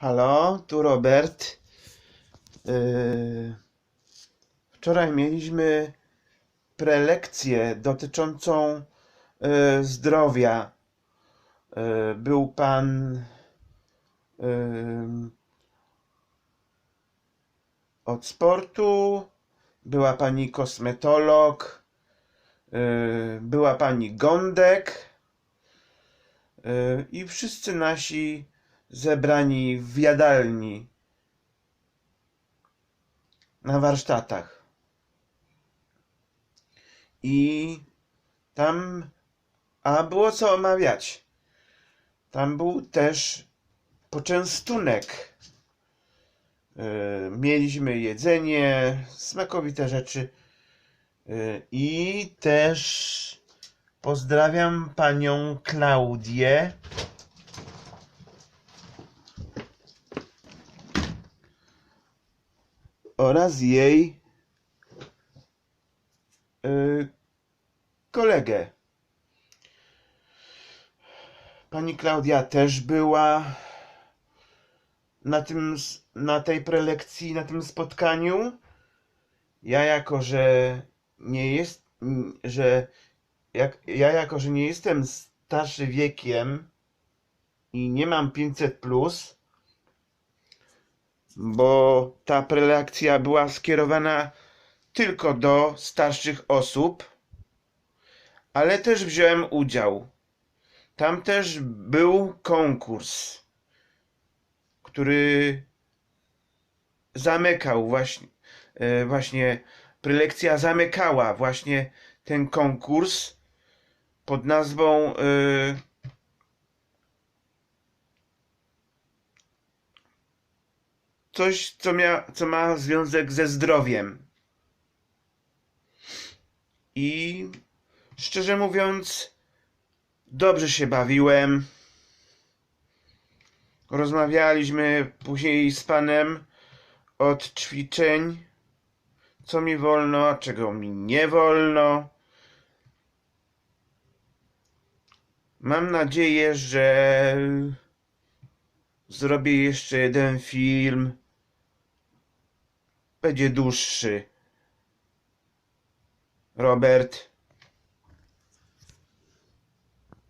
Halo, tu Robert. Yy, Wczoraj mieliśmy prelekcję dotyczącą yy, zdrowia. Yy, Był pan yy, od sportu, była pani kosmetolog, yy, była pani Gądek yy, i wszyscy nasi zebrani w jadalni na warsztatach. I tam, a było co omawiać. Tam był też poczęstunek. Yy, Mieliśmy jedzenie, smakowite rzeczy. Yy, I też pozdrawiam panią Klaudię. Oraz jej y, kolegę. Pani Klaudia też była na tym, na tej prelekcji, na tym spotkaniu. Ja jako, że nie jest, że jak, ja jako, że nie jestem starszy wiekiem i nie mam 500 plus, bo ta prelekcja była skierowana tylko do starszych osób, ale też wziąłem udział. Tam też był konkurs, który zamykał właśnie, e, właśnie prelekcja zamykała właśnie ten konkurs pod nazwą coś, co, mia, co ma związek ze zdrowiem. I szczerze mówiąc, dobrze się bawiłem. Rozmawialiśmy później z panem od ćwiczeń, co mi wolno, a czego mi nie wolno. Mam nadzieję, że zrobię jeszcze jeden film. Będzie dłuższy. Robert.